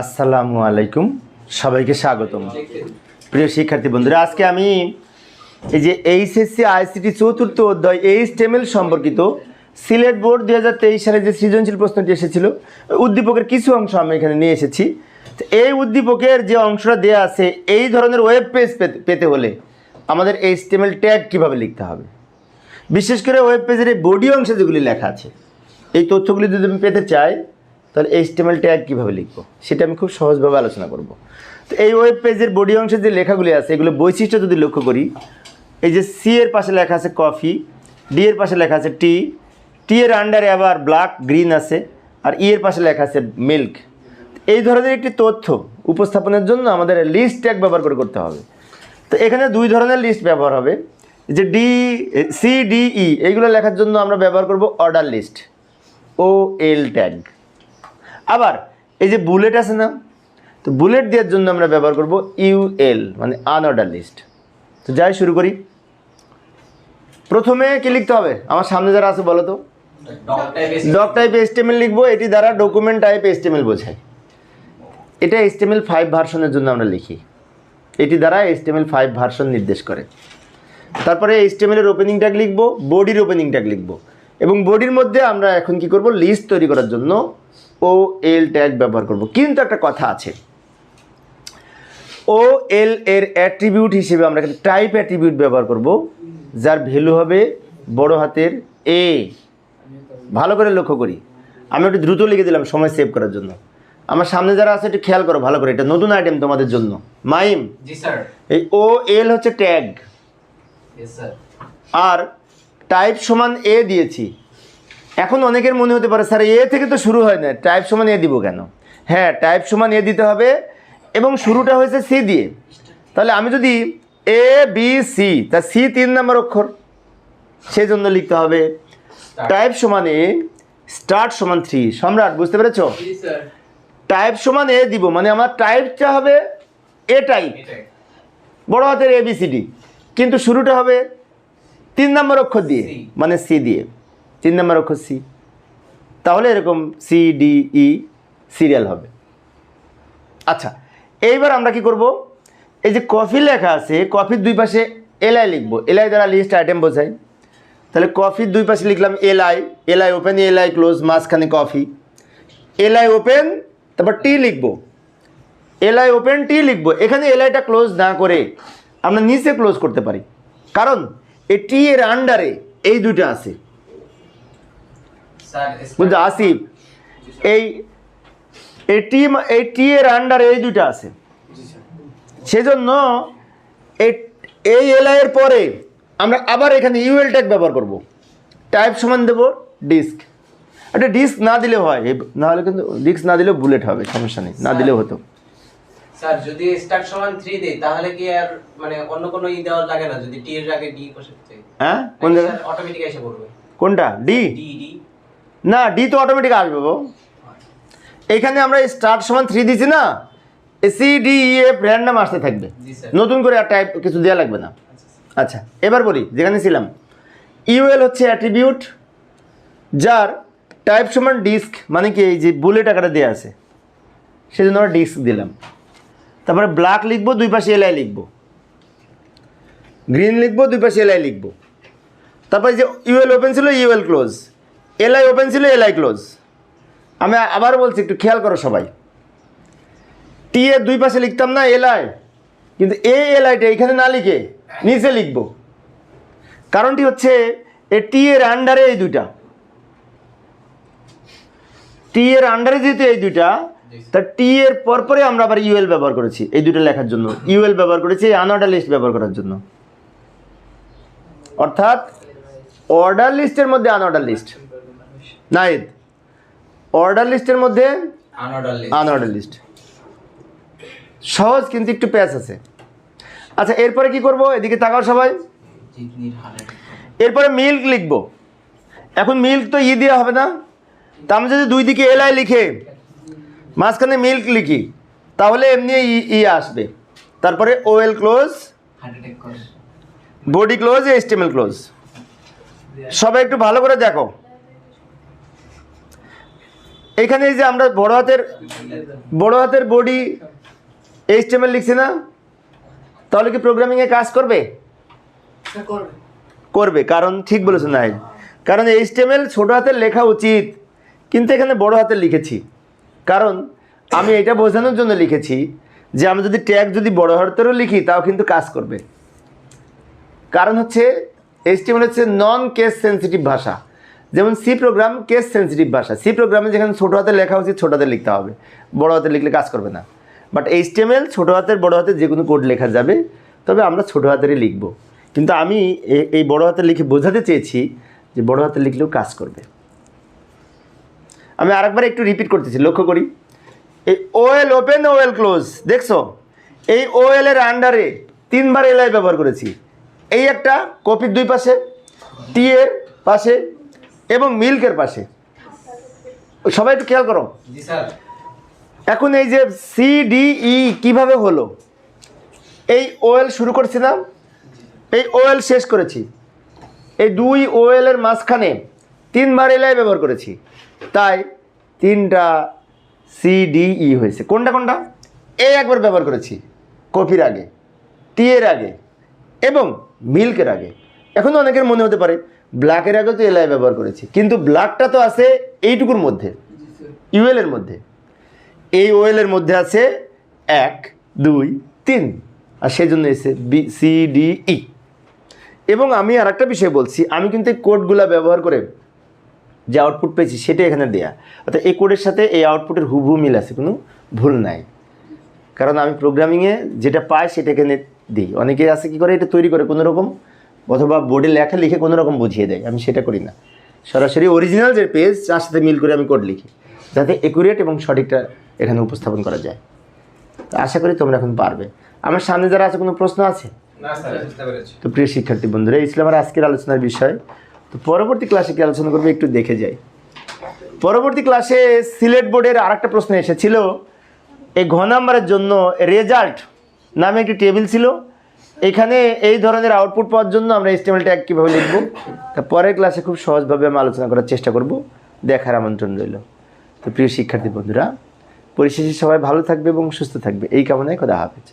আসসালামু আলাইকুম। সবাইকে স্বাগতম। প্রিয় শিক্ষার্থী বন্ধুরা, আজকে আমি এই যে এইচএসসি, আইসিটি চতুর্থ অধ্যায় এইচ টেমেল সম্পর্কিত সিলেট বোর্ড দু হাজার তেইশ সালে যে সৃজনশীল প্রশ্নটি এসেছিল উদ্দীপকের কিছু অংশ আমি এখানে নিয়ে এসেছি। এই উদ্দীপকের যে অংশটা দেওয়া আছে, এই ধরনের ওয়েব পেজ পেতে হলে আমাদের এইচ টেমেল ট্যাগ কীভাবে লিখতে হবে? বিশেষ করে ওয়েব পেজের এই বডি অংশে যেগুলি লেখা আছে, এই তথ্যগুলি যদি আমি পেতে চাই তাহলে এইচটিএমএল ট্যাগ কীভাবে লিখব? সেটা আমি খুব সহজভাবে আলোচনা করব। তো এই ওয়েব পেজের বডি অংশে যে লেখাগুলি আছে, এগুলো বৈশিষ্ট্য যদি লক্ষ্য করি, এই যে সি এর পাশে লেখা আছে কফি ডি এর পাশে লেখা আছে টি টি এর আন্ডারে আবার ব্ল্যাক গ্রিন আছে, আর ই এর পাশে লেখা আছে মিল্ক এই ধরনের একটি তথ্য উপস্থাপনের জন্য আমাদের লিস্ট ট্যাগ ব্যবহার করে করতে হবে। তো এখানে দুই ধরনের লিস্ট ব্যবহার হবে, যে ডি সি ডি ই এইগুলো লেখার জন্য আমরা ব্যবহার করব order list O L tag আবার এই যে বুলেট আছে না তো বুলেট দেওয়ার জন্য আমরা ব্যবহার করব ইউএল মানে আনঅর্ডার লিস্ট তো যাই শুরু করি। প্রথমে কি লিখতে হবে? আমার সামনে যারা আছে বলো তো। ডক টাইপ এস্টেমেল লিখব এটি দ্বারা ডকুমেন্ট টাইপ এস্টেমেল বোঝায়। এটা এস্টেমেল ফাইভ ভার্সনের জন্য আমরা লিখি। এটি দ্বারা এস্টেমেল ফাইভ ভার্সন নির্দেশ করে। তারপরে এস্টেমেলের ওপেনিং ট্যাগ লিখব বডির ওপেনিং ট্যাগ লিখব। এবং বডির মধ্যে আমরা এখন কি করব? লিস্ট তৈরি করার জন্য ও এল ট্যাগ ব্যবহার করব। কিন্তু একটা কথা আছে। ও এল এর অ্যাট্রিবিউট হিসেবে আমরা টাইপ অ্যাট্রিবিউট ব্যবহার করব। যার ভ্যালু হবে বড় হাতের এ ভালো করে লক্ষ্য করি। আমি একটু দ্রুত লিখে দিলাম সময় সেভ করার জন্য। আমার সামনে যারা আছে একটু খেয়াল করো ভালো করে। এটা নতুন আইটেম তোমাদের জন্য। মাইম এই ও এল হচ্ছে ট্যাগ আর টাইপ সমান এ দিয়েছি। এখন অনেকের মনে হতে পারে স্যার এ থেকে তো শুরু হয় না টাইপ সমান এ দিব কেন? হ্যাঁ টাইপ সমান এ দিতে হবে এবং শুরুটা হয়েছে সি দিয়ে। তাহলে আমি যদি এ বি সি তা সি তিন নম্বর অক্ষর সেই জন্য লিখতে হবে টাইপ সমান এ স্টার্ট সমান থ্রি। সম্রাট বুঝতে পেরেছ? টাইপ সমান এ দিব মানে আমার টাইপটা হবে এ টাইপ। বড় হাতের এ বি সি ডি। কিন্তু শুরুটা হবে তিন নম্বর অক্ষর দিয়ে মানে সি দিয়ে। তিন নম্বর অক্ষর সি তাহলে এরকম সি ডি ই সিরিয়াল হবে। আচ্ছা এইবার আমরা কি করব? এই যে কফি লেখা আছে, কফির দুই পাশে এলআই লিখব। এলআই দ্বারা লিস্ট আইটেম বোঝায় তাহলে কফির দুই পাশে লিখলাম L I L I open L I close মাঝখানে কফি। এলআই ওপেন তারপর টি লিখব। এলআই ওপেন টি লিখব। এখানে এলআইটা ক্লোজ না করে আমরা নিচে ক্লোজ করতে পারি। কারণ এ টি এর আন্ডারে এই দুইটা আছে। বুঝছ আসিফ এই এই টি এই টি এর আন্ডারে এই দুইটা আছে। সেজন্য এই এই এলআই এর পরে আমরা আবার এখানে ইউএল ট্যাগ ব্যবহার করব। টাইপ সমান দেব ডিস্ক একটা ডিস্ক না দিলে হয় না হলে কিন্তু ডিস্ক না দিলেও বুলেট হবে সমস্যা নেই না দিলেও হতো। স্যার যদি স্টার্ট সমান 3 দেই তাহলে কি আর মানে অন্য কোনো ই দেওয়া লাগে না? যদি টি এর আগে ডি বসে থাকে হ্যাঁ? কোন জায়গায় অটোমেটিক এসে পড়বে। কোনটা? ডি ডি ডি না ডি তো অটোমেটিক আসবে বাবু এখানে আমরা স্টার্ট সমান থ্রি দিছি না C D E F random আসতে থাকবে। নতুন করে আর টাইপ কিছু দেওয়া লাগবে না। আচ্ছা এবার বলি যেখানে ছিলাম। ইউএল হচ্ছে অ্যাট্রিবিউট যার টাইপ সমান ডিস্ক মানে কি এই যে বুলেট আকারে দেওয়া আছে সেজন্য আমরা ডিস্ক দিলাম। তারপরে ব্ল্যাক লিখব দুই পাশে এলআই লিখব। গ্রিন লিখব দুই পাশে এলআই লিখব। তারপরে যে ইউএল ওপেন ছিল ইউএল ক্লোজ এলআই ওপেন ছিল এলআই ক্লোজ আমি আবার বলছি একটু খেয়াল করো সবাই। টি এর দুই পাশে লিখতাম না এলআই কিন্তু এই এলআইটা এখানে না লিখে নিচে লিখব। কারণটি হচ্ছে এ টি এর আন্ডারে এই দুইটা। টি এর আন্ডারে যেহেতু এই দুইটা তা টি এর পরপরে আমরা আবার ইউএল ব্যবহার করেছি এই দুটো লেখার জন্য। ইউএল ব্যবহার করেছি আনঅর্ডার লিস্ট ব্যবহার করার জন্য। অর্থাৎ অর্ডার লিস্টের মধ্যে আনঅর্ডার লিস্ট নাইদ অর্ডার লিস্টের মধ্যে আনঅর্ডার লিস্ট সহজ কিন্তু একটু প্যাচ আছে। আচ্ছা এরপরে কি করব? এদিকে তাকাও সবাই। এরপরে মিল্ক লিখব। এখন মিল্ক তো ই দেওয়া হবে না। তা আমি যদি দুই দিকে এলআই লিখে মাঝখানে মিল্ক লিখি তাহলে এমনি ই আসবে। তারপরে OL close body close HTML close সবাই একটু ভালো করে দেখো। এখানে যে আমরা বড় হাতের বড় হাতের বডি এইচটিএমএল লিখছি না? তাহলে কি প্রোগ্রামিংয়ে কাজ করবে? করবে, কারণ ঠিক বলেছ নাই কারণ এইচটিএমএল ছোট হাতের লেখা উচিত, কিন্তু এখানে বড় হাতের লিখেছি। কারণ আমি এটা বোঝানোর জন্য লিখেছি যে আমি যদি ট্যাগ যদি বড় হাতেরও লিখি, তাও কিন্তু কাজ করবে। কারণ হচ্ছে এইচটিএমএল হচ্ছে নন কেস সেন্সিটিভ ভাষা। যেমন সি প্রোগ্রাম কেস সেন্সিটিভ ভাষা। সি প্রোগ্রামে যেখানে ছোটো হাতে লেখা উচিত ছোটো হাতে লিখতে হবে। বড় হাতে লিখলে কাজ করবে না। বাট এইচটিএমএল ছোটো হাতের, বড় হাতে যে কোনো কোড লেখা যাবে। তবে আমরা ছোটো হাতেরই লিখব। কিন্তু আমি এই বড় হাতে লিখে বোঝাতে চেয়েছি যে বড় হাতে লিখলেও কাজ করবে। আমি আরেকবার একটু রিপিট করতেছি, লক্ষ্য করি। এই ওয়েল ওপেন ওয়েল ক্লোজ দেখছ? এই ওয়েল এর আন্ডারে তিনবার এলআই ব্যবহার করেছি। এই একটা কপির দুই পাশে টি এর পাশে এবং মিল্কের পাশে। সবাই একটু খেয়াল করো। স্যার। এখন এই যে সি ডি ই কীভাবে হলো? এই ওয়েল শুরু করছিলাম। এই ওয়েল শেষ করেছি। এই দুই ওয়েলের মাঝখানে তিনবার এলাই ব্যবহার করেছি। তাই তিনটা সি ডি ই হয়েছে। কোনটা কোনটা? এ একবার ব্যবহার করেছি। কফির আগে টি এর আগে এবং মিল্কের আগে। এখন অনেকের মনে হতে পারে ব্ল্যাকের আগে তো এলাই ব্যবহার করেছি। কিন্তু ব্ল্যাকটা তো আছে এইটুকুর মধ্যে ইউএলের মধ্যে। এই ওয়েলের মধ্যে আছে এক, দুই, তিন। আর সেই জন্য এসে বি সি ডি ই এবং আমি আর একটা বিষয় বলছি, আমি কিন্তু এই কোডগুলো ব্যবহার করে যে আউটপুট পেয়েছি, সেটা এখানে দেয়া। অর্থাৎ এই কোডের সাথে এই আউটপুটের হুবহু মিল আছে, কোনো ভুল নাই। কারণ আমি প্রোগ্রামিংয়ে যেটা পাই, সেটা এখানে দিই। অনেকে আছে কি করে এটা তৈরি করে, কোনো রকম অথবা বোর্ডে লেখা লিখে কোনো রকম বুঝিয়ে দেয়। আমি সেটা করি না। সরাসরি অরিজিনাল যে পেজ তার সাথে মিল করে আমি কোড লিখি। যাতে একুরেট এবং সঠিকটা এখানে উপস্থাপন করা যায়। তো আশা করি তোমরা এখন পারবে। আমার সামনে যারা আছে কোনো প্রশ্ন আছে? তো প্রিয় শিক্ষার্থী বন্ধুরা এই ছিল আমার আজকের আলোচনার বিষয়। তো পরবর্তী ক্লাসে কি আলোচনা করব একটু দেখে যাই। পরবর্তী ক্লাসে সিলেট বোর্ডের আরেকটা প্রশ্ন এসেছিল এই ঘ নাম্বারের জন্য রেজাল্ট নামে একটি টেবিল ছিল। এখানে এই ধরনের আউটপুট পাওয়ার জন্য আমরা এস্টিমেল ট্যাগ কীভাবে লিখব? তা পরের ক্লাসে খুব সহজভাবে আমি আলোচনা করার চেষ্টা করব। দেখার আমন্ত্রণ রইল। তো প্রিয় শিক্ষার্থী বন্ধুরা, পরিশেষে সবাই ভালো থাকবে এবং সুস্থ থাকবে। এই কামনায় কথা হাফেজ।